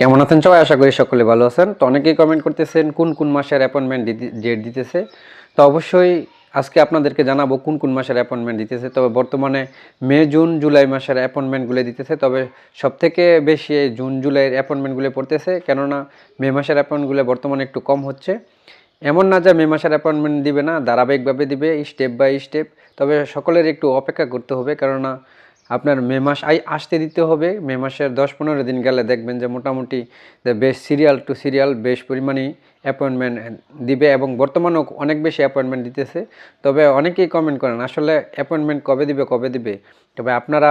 কেমন আছেন সবাই? আশা করি সকলে ভালো আছেন। তো অনেকেই কমেন্ট করতেছেন, কোন কোন মাসের অ্যাপয়েন্টমেন্ট ডেট দিতেছে? তো অবশ্যই আজকে আপনাদেরকে জানাব কোন কোন মাসের অ্যাপয়েন্টমেন্ট দিতেছে। তবে বর্তমানে মে, জুন, জুলাই মাসের অ্যাপয়েন্টমেন্টগুলো দিতেছে। তবে সবথেকে বেশি জুন, জুলাইয়ের অ্যাপয়েন্টমেন্টগুলো পড়তেছে। কেননা মে মাসের অ্যাপয়েন্টগুলো বর্তমানে একটু কম হচ্ছে। এমন না যে মে মাসের অ্যাপয়েন্টমেন্ট দিবে না, ধারাবাহিকভাবে দিবে স্টেপ বাই স্টেপ তবে সকলের একটু অপেক্ষা করতে হবে। কেননা আপনার মে মাস আই, আসতে দিতে হবে। মে মাসের দশ পনেরো দিন গেলে দেখবেন যে মোটামুটি বেশ সিরিয়াল টু সিরিয়াল বেশ পরিমাণে অ্যাপয়েন্টমেন্ট দিবে এবং বর্তমানেও অনেক বেশি অ্যাপয়েন্টমেন্ট দিতেছে। তবে অনেকেই কমেন্ট করেন, আসলে অ্যাপয়েন্টমেন্ট কবে দিবে কবে দিবে? তবে আপনারা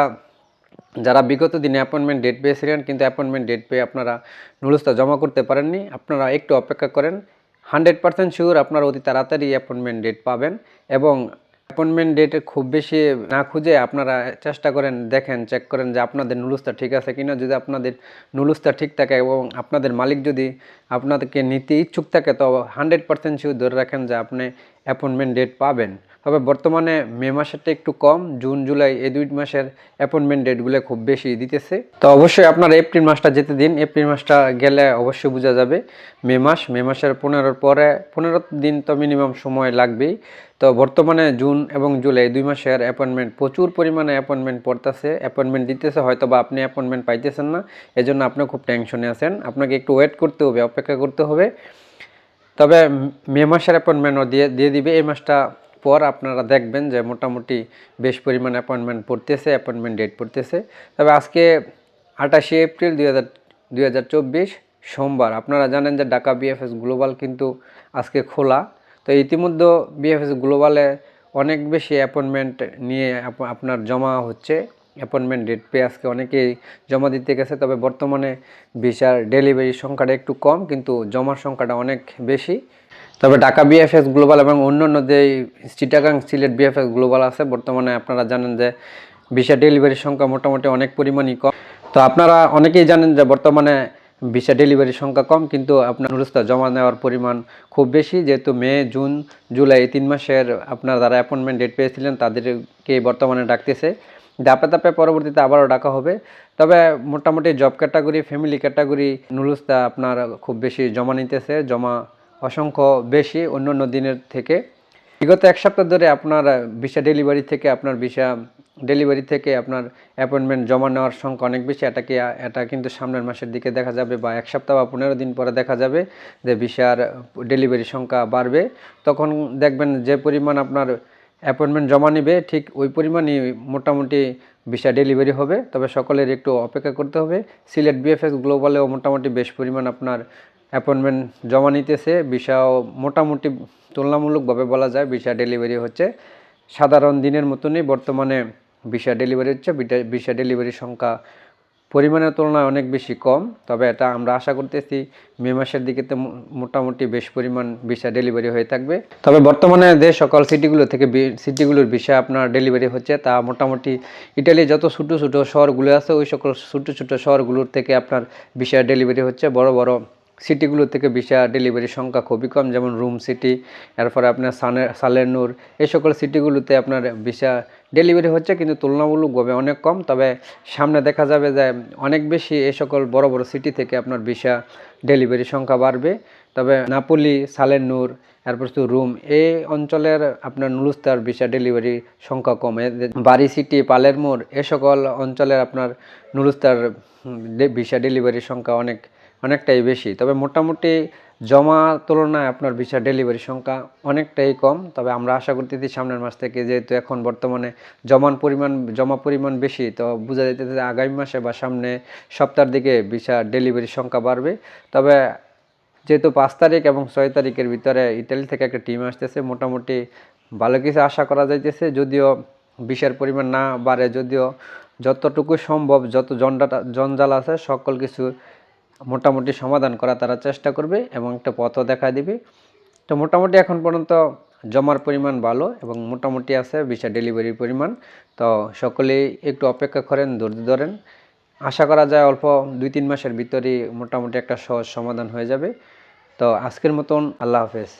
যারা বিগত দিনে অ্যাপয়েন্টমেন্ট ডেট পেয়েছিলেন কিন্তু অ্যাপয়েন্টমেন্ট ডেট পেয়ে আপনারা নুলুসটা জমা করতে পারেননি। আপনারা একটু অপেক্ষা করেন। হান্ড্রেড পার্সেন্ট শিওর আপনারা অতি তাড়াতাড়ি অ্যাপয়েন্টমেন্ট ডেট পাবেন এবং অ্যাপয়েন্টমেন্ট ডেট খুব বেশি না খুঁজে আপনারা চেষ্টা করেন, দেখেন চেক করেন যে আপনাদের নুলুসটা ঠিক আছে কিনা। যদি আপনাদের নুলুসটা ঠিক থাকে এবং আপনাদের মালিক যদি আপনাদেরকে নিতে ইচ্ছুক থাকে, তো হান্ড্রেড পার্সেন্ট শিওর ধরে রাখেন যে আপনি অ্যাপয়েন্টমেন্ট ডেট পাবেন। তবে বর্তমানে মে মাসেরটা একটু কম, জুন, জুলাই এই দুই মাসের অ্যাপয়েন্টমেন্ট ডেটগুলো খুব বেশি দিতেছে। তো অবশ্যই আপনারা এপ্রিল মাসটা যেতে দিন, এপ্রিল মাসটা গেলে অবশ্যই বোঝা যাবে মে মাস, মে মাসের পনেরোর পরে, পনেরো দিন তো মিনিমাম সময় লাগবেই। তো বর্তমানে জুন এবং জুলাই দুই মাসের অ্যাপয়েন্টমেন্ট প্রচুর পরিমাণে অ্যাপয়েন্টমেন্ট পড়তেছে। অ্যাপয়েন্টমেন্ট দিতেছে হয়তো বা আপনি অ্যাপয়েন্টমেন্ট পাইতেছেন না। এজন্য আপনি খুব টেনশনে আছেন। আপনাকে একটু ওয়েট করতে হবে, অপেক্ষা করতে হবে। তবে মে মাসের অ্যাপয়েন্টমেন্টও দিয়ে দিয়ে দিবে। এই মাসটা পর আপনারা দেখবেন যে মোটামুটি বেশ পরিমাণ অ্যাপয়েন্টমেন্ট পড়তেছে অ্যাপয়েন্টমেন্ট ডেট পড়তেছে। তবে আজকে আটাশে এপ্রিল দুই সোমবার। আপনারা জানেন যে ঢাকা বিএফএস গ্লোবাল কিন্তু আজকে খোলা। তো ইতিমধ্যে বিএফএস গ্লোবালে অনেক বেশি অ্যাপয়েন্টমেন্ট নিয়ে আপনার জমা হচ্ছে। অ্যাপয়েন্টমেন্ট ডেট পেয়ে আজকে অনেকেই জমা দিতে গেছে, তবে বর্তমানে ভিসার ডেলিভারির সংখ্যাটা একটু কম, কিন্তু জমার সংখ্যাটা অনেক বেশি। তবে ঢাকা বিএফএস গ্লোবাল এবং অন্যান্য যে চিটাগাং সিলেট বিএফএস গ্লোবাল আছে, বর্তমানে আপনারা জানেন যে ভিসা ডেলিভারির সংখ্যা মোটামুটি অনেক পরিমাণই কম। তো আপনারা অনেকেই জানেন যে বর্তমানে ভিসা ডেলিভারির সংখ্যা কম, কিন্তু আপনার নুরুস্তা জমা নেওয়ার পরিমাণ খুব বেশি। যেহেতু মে, জুন, জুলাই তিন মাসের আপনার যারা অ্যাপয়েন্টমেন্ট ডেট পেয়েছিলেন, তাদেরকে বর্তমানে ডাকতেছে। ধাপে ধাপে পরবর্তীতে আবারও ডাকা হবে। তবে মোটামুটি জব ক্যাটাগরি ফ্যামিলি ক্যাটাগরি নুরুস্তা আপনার খুব বেশি জমা নিতেছে, জমা অসংখ্য বেশি অন্য অন্য দিনের থেকে। বিগত এক সপ্তাহ ধরে আপনার ভিসা ডেলিভারি থেকে আপনার ভিসা ডেলিভারি থেকে আপনার অ্যাপয়েন্টমেন্ট জমা নেওয়ার সংখ্যা অনেক বেশি এটাকে এটা কিন্তু সামনের মাসের দিকে দেখা যাবে বা এক সপ্তাহ বা পনেরো দিন পরে দেখা যাবে যে ভিসার ডেলিভারি সংখ্যা বাড়বে। তখন দেখবেন যে পরিমাণ আপনার অ্যাপয়েন্টমেন্ট জমা নিবে, ঠিক ওই পরিমাণই মোটামুটি ভিসা ডেলিভারি হবে। তবে সকলের একটু অপেক্ষা করতে হবে। সিলেট বিএফএস গ্লোবালেও মোটামুটি বেশ পরিমাণ আপনার অ্যাপয়েন্টমেন্ট জমা নিতেছে। ভিসাও মোটামুটি তুলনামূলকভাবে বলা যায় ভিসা ডেলিভারি হচ্ছে সাধারণ দিনের মতনই। বর্তমানে ভিসা ডেলিভারি হচ্ছে ভিসা ডেলিভারির সংখ্যা পরিমাণের তুলনায় অনেক বেশি কম, তবে এটা আমরা আশা করতেছি মে মাসের দিকে তো মোটামুটি বেশ পরিমাণ ভিসা ডেলিভারি হয়ে থাকবে। তবে বর্তমানে যে সকল সিটিগুলো থেকে সিটিগুলোর ভিসা আপনার ডেলিভারি হচ্ছে, তা মোটামুটি ইটালির যত ছোটো ছোটো শহরগুলো আছে, ওই সকল ছোটো ছোটো শহরগুলোর থেকে আপনার ভিসা ডেলিভারি হচ্ছে, বড় বড় সিটিগুলো থেকে ভিসা ডেলিভারির সংখ্যা খুবই কম, যেমন রুম সিটি, এরপরে আপনার সানের সালেনুর এই সকল সিটিগুলোতে আপনার ভিসা ডেলিভারি হচ্ছে, কিন্তু তুলনামূলকভাবে অনেক কম। তবে সামনে দেখা যাবে যে অনেক বেশি এই সকল বড় বড় সিটি থেকে আপনার ভিসা ডেলিভারির সংখ্যা বাড়বে। তবে নাপোলি সালেনুর এরপর তো রুম, এই অঞ্চলের আপনার নুলুস্তার ভিসা ডেলিভারি সংখ্যা কমে। বাড়ি সিটি, পালেরমোর, এ সকল অঞ্চলের আপনার নুলুস্তার ভিসা ডেলিভারির সংখ্যা অনেক অনেকটাই বেশি। তবে মোটামুটি জমা তুলনায় আপনার ভিসা ডেলিভারি সংখ্যা অনেকটাই কম। তবে আমরা আশা করতেছি সামনের মাস থেকে যেহেতু এখন বর্তমানে জমান পরিমাণ, জমা পরিমাণ বেশি, তো বোঝা যাইতেছে যে আগামী মাসে বা সামনে সপ্তাহের দিকে ভিসা ডেলিভারির সংখ্যা বাড়বে। তবে যেহেতু পাঁচ তারিখ এবং ছয় তারিখের ভিতরে ইতালি থেকে একটা টিম আসতেছে, মোটামুটি ভালো কিছু আশা করা যাইতেছে। যদিও বিষের পরিমাণ না বাড়ে, যদিও যতটুকু সম্ভব যত জঞ্জাটা জঞ্জাল আছে, সকল কিছু মোটামুটি সমাধান করা তারা চেষ্টা করবে এবং একটা পথও দেখা দিবে। তো মোটামুটি এখন পর্যন্ত জমার পরিমাণ ভালো এবং মোটামুটি আছে ভিসা ডেলিভারির পরিমাণ। তো সকলেই একটু অপেক্ষা করেন, ধৈর্য ধরেন। আশা করা যায় অল্প দুই তিন মাসের ভিতরেই মোটামুটি একটা সহজ সমাধান হয়ে যাবে। তো আজকের মতন আল্লাহ হাফেজ।